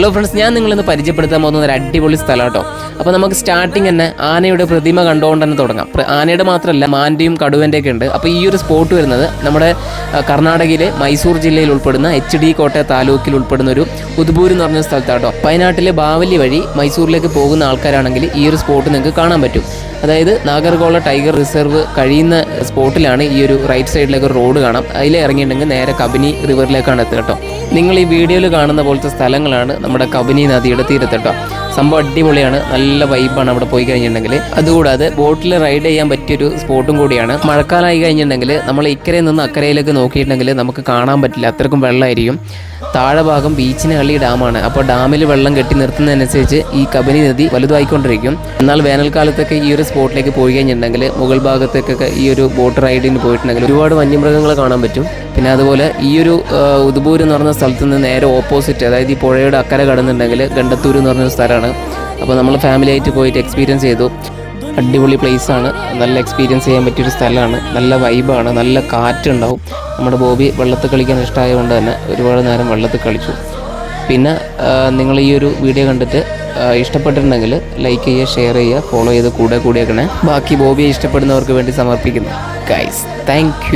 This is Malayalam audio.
ഹലോ ഫ്രണ്ട്സ് ഞാൻ നിങ്ങളിന്ന് പരിചയപ്പെടുത്താൻ പോകുന്ന ഒരു അടിപൊളി സ്ഥലം കേട്ടോ അപ്പോൾ നമുക്ക് സ്റ്റാർട്ടിങ് തന്നെ ആനയുടെ പ്രതിമ കണ്ടുകൊണ്ട് തന്നെ തുടങ്ങാം. ആനയുടെ മാത്രമല്ല മാന്റെയും കടുവന്റെ ഒക്കെ ഉണ്ട്. അപ്പോൾ ഈ ഒരു സ്പോട്ട് വരുന്നത് നമ്മുടെ കർണാടകയിലെ മൈസൂർ ജില്ലയിൽ ഉൾപ്പെടുന്ന എച്ച് ഡി കോട്ടയ താലൂക്കിൽ ഉൾപ്പെടുന്ന ഒരു ഉദ്ബൂർ എന്ന് പറഞ്ഞ സ്ഥലത്താട്ടോ. വയനാട്ടിലെ ബാവലി വഴി മൈസൂരിലേക്ക് പോകുന്ന ആൾക്കാരാണെങ്കിൽ ഈ ഒരു സ്പോട്ട് നിങ്ങൾക്ക് കാണാൻ പറ്റും. അതായത് നാഗർകോള ടൈഗർ റിസർവ് കഴിയുന്ന സ്പോട്ടിലാണ് ഈ ഒരു റൈറ്റ് സൈഡിലേക്ക് ഒരു റോഡ് കാണാം. അതിൽ ഇറങ്ങിയിട്ടുണ്ടെങ്കിൽ നേരെ കബനി റിവറിലേക്കാണ് എത്തുക കേട്ടോ. നിങ്ങൾ ഈ വീഡിയോയിൽ കാണുന്ന പോലത്തെ സ്ഥലങ്ങളാണ് നമ്മുടെ കബനി നദിയുടെ തീരത്ത് കേട്ടോ. സംഭവം അടിപൊളിയാണ്. നല്ല വൈബാണ് അവിടെ പോയി കഴിഞ്ഞിട്ടുണ്ടെങ്കിൽ അതുകൂടാതെ ബോട്ടിൽ റൈഡ് ചെയ്യാൻ പറ്റിയൊരു സ്പോട്ടും കൂടിയാണ്. മഴക്കാലമായി കഴിഞ്ഞിട്ടുണ്ടെങ്കിൽ നമ്മൾ ഇക്കരയിൽ നിന്ന് അക്കരയിലേക്ക് നോക്കിയിട്ടുണ്ടെങ്കിൽ നമുക്ക് കാണാൻ പറ്റില്ല. അത്രക്കും വെള്ളമായിരിക്കും. താഴെ ഭാഗം ബീച്ചിന് കളി ഡാമാണ് അപ്പോൾ ഡാമിൽ വെള്ളം കെട്ടി നിർത്തുന്നതനുസരിച്ച് ഈ കബനി നദി വലുതായിക്കൊണ്ടിരിക്കും. എന്നാൽ വേനൽക്കാലത്തൊക്കെ ഈ ഒരു സ്പോട്ടിലേക്ക് പോയി കഴിഞ്ഞിട്ടുണ്ടെങ്കിൽ മുകൾ ഭാഗത്തേക്കൊക്കെ ഈ ഒരു ബോട്ട് റൈഡിന് പോയിട്ടുണ്ടെങ്കിൽ ഒരുപാട് വന്യമൃഗങ്ങളെ കാണാൻ പറ്റും. പിന്നെ അതുപോലെ ഈ ഒരു ഉദ്ബൂർ എന്ന് പറഞ്ഞ സ്ഥലത്ത് നിന്ന് നേരെ ഓപ്പോസിറ്റ് അതായത് ഈ പുഴയുടെ അക്കരെ കടന്നുണ്ടെങ്കിൽ ഗണ്ടത്തൂർ എന്ന് പറഞ്ഞൊരു സ്ഥലമാണ്. അപ്പോൾ നമ്മൾ ഫാമിലി ആയിട്ട് പോയിട്ട് എക്സ്പീരിയൻസ് ചെയ്തു. അടിപൊളി ആണ്. നല്ല എക്സ്പീരിയൻസ് ചെയ്യാൻ പറ്റിയൊരു സ്ഥലമാണ്. നല്ല വൈബാണ് നല്ല കാറ്റുണ്ടാവും. നമ്മുടെ ബോബി വെള്ളത്തിൽ കളിക്കാൻ ഇഷ്ടമായതുകൊണ്ട് തന്നെ ഒരുപാട് നേരം വെള്ളത്തിൽ കളിച്ചു. പിന്നെ നിങ്ങൾ ഈ ഒരു വീഡിയോ കണ്ടിട്ട് ഇഷ്ടപ്പെട്ടിട്ടുണ്ടെങ്കിൽ ലൈക്ക് ചെയ്യുക ഷെയർ ചെയ്യുക ഫോളോ ചെയ്ത് കൂടെ കൂടിയേക്കണേ. ബാക്കി ബോബിയെ ഇഷ്ടപ്പെടുന്നവർക്ക് വേണ്ടി സമർപ്പിക്കുന്നു. Guys thank